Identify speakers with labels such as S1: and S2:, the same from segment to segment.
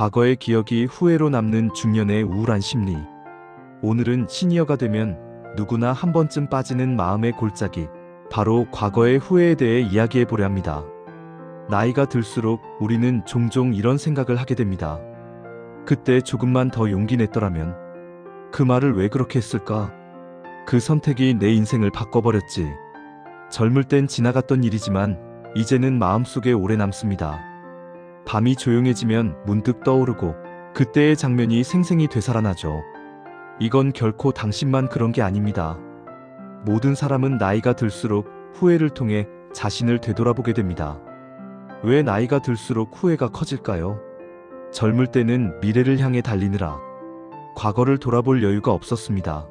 S1: 과거의 기억이 후회로 남는 중년의 우울한 심리. 오늘은 시니어가 되면 누구나 한 번쯤 빠지는 마음의 골짜기. 바로 과거의 후회에 대해 이야기해 보려 합니다. 나이가 들수록 우리는 종종 이런 생각을 하게 됩니다. 그때 조금만 더 용기 냈더라면 그 말을 왜 그렇게 했을까? 그 선택이 내 인생을 바꿔버렸지. 젊을 땐 지나갔던 일이지만 이제는 마음속에 오래 남습니다. 밤이 조용해지면 문득 떠오르고 그때의 장면이 생생히 되살아나죠. 이건 결코 당신만 그런 게 아닙니다. 모든 사람은 나이가 들수록 후회를 통해 자신을 되돌아보게 됩니다. 왜 나이가 들수록 후회가 커질까요? 젊을 때는 미래를 향해 달리느라 과거를 돌아볼 여유가 없었습니다.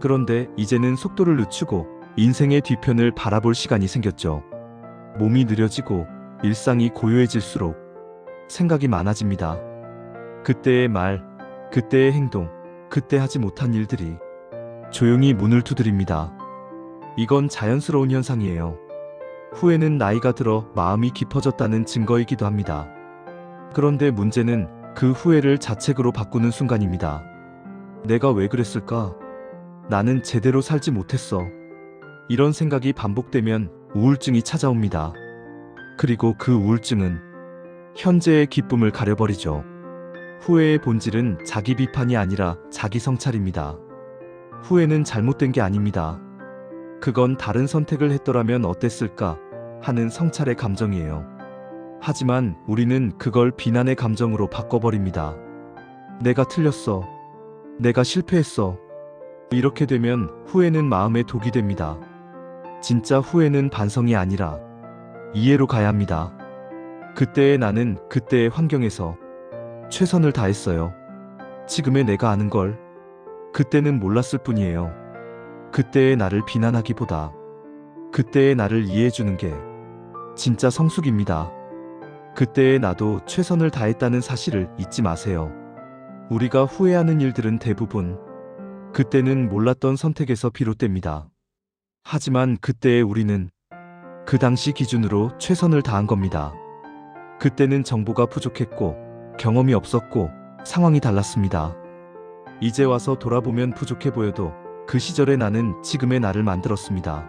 S1: 그런데 이제는 속도를 늦추고 인생의 뒤편을 바라볼 시간이 생겼죠. 몸이 느려지고 일상이 고요해질수록 생각이 많아집니다. 그때의 말, 그때의 행동, 그때 하지 못한 일들이 조용히 문을 두드립니다. 이건 자연스러운 현상이에요. 후회는 나이가 들어 마음이 깊어졌다는 증거이기도 합니다. 그런데 문제는 그 후회를 자책으로 바꾸는 순간입니다. 내가 왜 그랬을까? 나는 제대로 살지 못했어. 이런 생각이 반복되면 우울증이 찾아옵니다. 그리고 그 우울증은 현재의 기쁨을 가려버리죠. 후회의 본질은 자기 비판이 아니라 자기 성찰입니다. 후회는 잘못된 게 아닙니다. 그건 다른 선택을 했더라면 어땠을까 하는 성찰의 감정이에요. 하지만 우리는 그걸 비난의 감정으로 바꿔버립니다. 내가 틀렸어. 내가 실패했어. 이렇게 되면 후회는 마음의 독이 됩니다. 진짜 후회는 반성이 아니라 이해로 가야 합니다. 그때의 나는 그때의 환경에서 최선을 다했어요. 지금의 내가 아는 걸 그때는 몰랐을 뿐이에요. 그때의 나를 비난하기보다 그때의 나를 이해해주는 게 진짜 성숙입니다. 그때의 나도 최선을 다했다는 사실을 잊지 마세요. 우리가 후회하는 일들은 대부분 그때는 몰랐던 선택에서 비롯됩니다. 하지만 그때의 우리는 그 당시 기준으로 최선을 다한 겁니다. 그때는 정보가 부족했고 경험이 없었고 상황이 달랐습니다. 이제 와서 돌아보면 부족해 보여도 그 시절의 나는 지금의 나를 만들었습니다.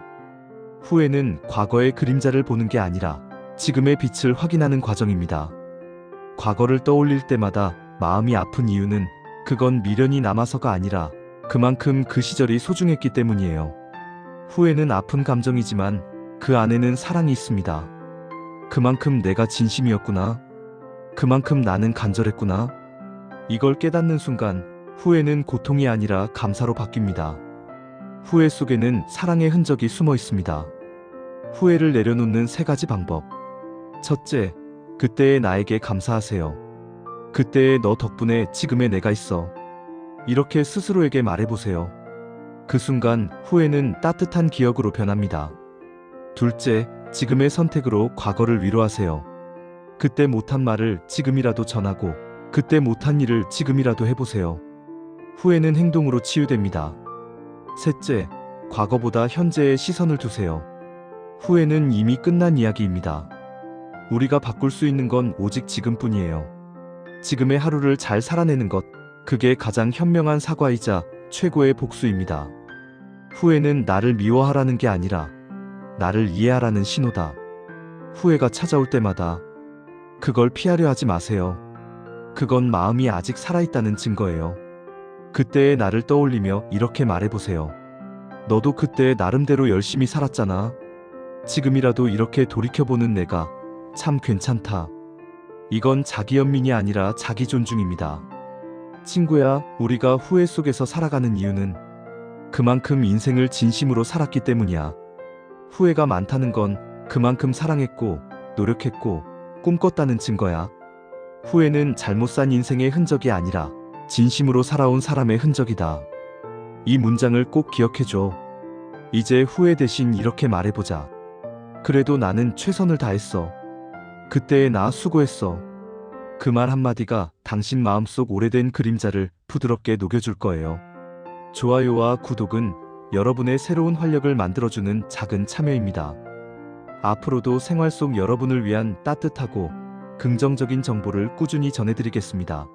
S1: 후회는 과거의 그림자를 보는 게 아니라 지금의 빛을 확인하는 과정입니다. 과거를 떠올릴 때마다 마음이 아픈 이유는 그건 미련이 남아서가 아니라 그만큼 그 시절이 소중했기 때문이에요. 후회는 아픈 감정이지만 그 안에는 사랑이 있습니다. 그만큼 내가 진심이었구나. 그만큼 나는 간절했구나. 이걸 깨닫는 순간 후회는 고통이 아니라 감사로 바뀝니다. 후회 속에는 사랑의 흔적이 숨어 있습니다. 후회를 내려놓는 세 가지 방법. 첫째, 그때의 나에게 감사하세요. 그때의 너 덕분에 지금의 내가 있어. 이렇게 스스로에게 말해보세요. 그 순간 후회는 따뜻한 기억으로 변합니다. 둘째, 지금의 선택으로 과거를 위로하세요. 그때 못한 말을 지금이라도 전하고 그때 못한 일을 지금이라도 해보세요. 후회는 행동으로 치유됩니다. 셋째, 과거보다 현재에 시선을 두세요. 후회는 이미 끝난 이야기입니다. 우리가 바꿀 수 있는 건 오직 지금뿐이에요. 지금의 하루를 잘 살아내는 것, 그게 가장 현명한 사과이자 최고의 복수입니다. 후회는 나를 미워하라는 게 아니라 나를 이해하라는 신호다. 후회가 찾아올 때마다 그걸 피하려 하지 마세요. 그건 마음이 아직 살아있다는 증거예요. 그때의 나를 떠올리며 이렇게 말해보세요. 너도 그때 나름대로 열심히 살았잖아. 지금이라도 이렇게 돌이켜보는 내가 참 괜찮다. 이건 자기 연민이 아니라 자기 존중입니다. 친구야, 우리가 후회 속에서 살아가는 이유는 그만큼 인생을 진심으로 살았기 때문이야. 후회가 많다는 건 그만큼 사랑했고, 노력했고, 꿈꿨다는 증거야. 후회는 잘못 산 인생의 흔적이 아니라 진심으로 살아온 사람의 흔적이다. 이 문장을 꼭 기억해줘. 이제 후회 대신 이렇게 말해보자. 그래도 나는 최선을 다했어. 그때의 나 수고했어. 그 말 한마디가 당신 마음속 오래된 그림자를 부드럽게 녹여줄 거예요. 좋아요와 구독은 여러분의 새로운 활력을 만들어주는 작은 참여입니다. 앞으로도 생활 속 여러분을 위한 따뜻하고 긍정적인 정보를 꾸준히 전해드리겠습니다.